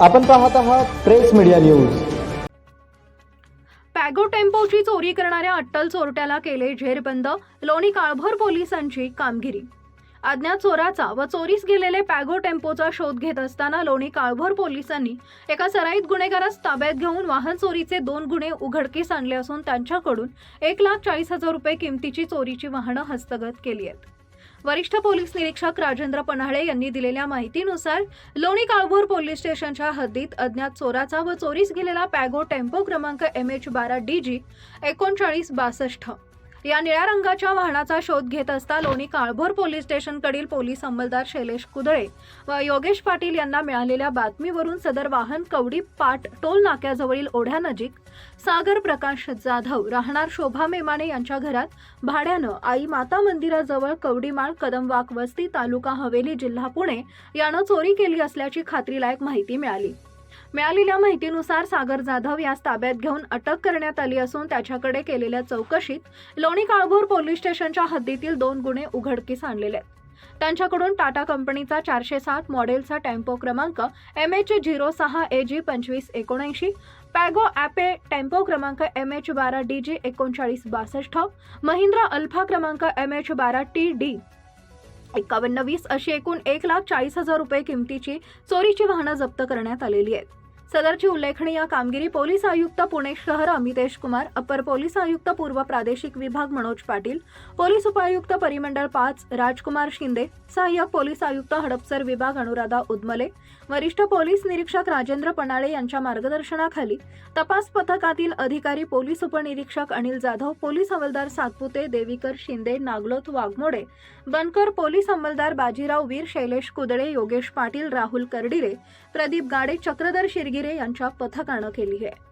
आपण पाहत आहात प्रेस मीडिया न्यूज. पॅगो टेम्पोची चोरी करणाऱ्या अट्टल चोरट्याला केले झेरबंद लोणी काळभर पोलिसांची कामगिरी. अज्ञात चोराचा व चोरीस गेलेले पॅगो टेम्पोचा शोध घेत असताना लोणी काळभर पोलिसांनी एका सराईत गुन्हेगारास ताब्यात घेऊन वाहन चोरीचे दोन गुन्हे उघडकीस आणले असून त्यांच्याकडून एक लाख चाळीस हजार रुपये किमतीची चोरीची वाहनं हस्तगत केली आहेत. वरिष्ठ पोलीस निरीक्षक राजेंद्र पन्हाळे यांनी दिलेल्या माहितीनुसार लोणी काळभोर पोलीस स्टेशनच्या हद्दीत अज्ञात चोराचा व चोरीस गेलेला पॅगो टेम्पो क्रमांक एम एच बारा डी जी एकोणचाळीस बासष्ट. या निळ्या रंगाच्या वाहनाचा शोध घेत असता लोणी काळभोर पोलीस स्टेशनकडील पोलीस अंमलदार शैलेश कुदळे व योगेश पाटील यांना मिळालेल्या बातमीवरून सदर वाहन कवडी पाट टोल नाक्याजवळील ओढ्यानजीक सागर प्रकाश जाधव राहणार शोभा मेमाने यांच्या घरात भाड्यानं आई माता मंदिराजवळ कवडीमाळ कदमवाक वस्ती तालुका हवेली जिल्हा पुणे यानं चोरी केली असल्याची खात्रीलायक माहिती मिळाली. मिळालेल्या माहितीनुसार सागर जाधव यास ताब्यात घेऊन अटक करण्यात आली असून त्याच्याकडे केलेल्या चौकशीत लोणी काळभोर पोलीस स्टेशनच्या हद्दीतील दोन गुन्हे उघडकीस आणलेले आहेत. त्यांच्याकडून टाटा कंपनीचा चारशे सात मॉडेलचा टेम्पो क्रमांक एम एच झिरो सहा ए जी पंचवीस एकोणऐंशी पॅगो ॲपे टेम्पो क्रमांक एम एच बारा डी जी एकोणचाळीस बासष्ट महिंद्रा अल्फा क्रमांक एम एच बारा टी डी एकावन्न वीस अशी एकूण एक लाख चाळीस हजार रुपये किमतीची चोरीची वाहनं जप्त करण्यात आलेली आहेत. सदरची उल्लेखनीय कामगिरी पोलीस आयुक्त पुणे शहर अमितेश कुमार अपर पोलीस आयुक्त पूर्व प्रादेशिक विभाग मनोज पाटील पोलीस उपायुक्त परिमंडळ पाच राजकुमार शिंदे सहाय्यक पोलीस आयुक्त हडपसर विभाग अनुराधा उदमले वरिष्ठ पोलीस निरीक्षक राजेंद्र पणाळे यांच्या मार्गदर्शनाखाली तपास पथकातील अधिकारी पोलीस उपनिरीक्षक अनिल जाधव पोलीस हवालदार सातपुते देवीकर शिंदे नागलोथ वाघमोडे बनकर पोलीस अंमलदार बाजीराव वीर शैलेश कुदळे योगेश पाटील राहुल कर्डिरे प्रदीप गाडे चक्रधर शिरगिरे यांच्या पथकानं केली आहे.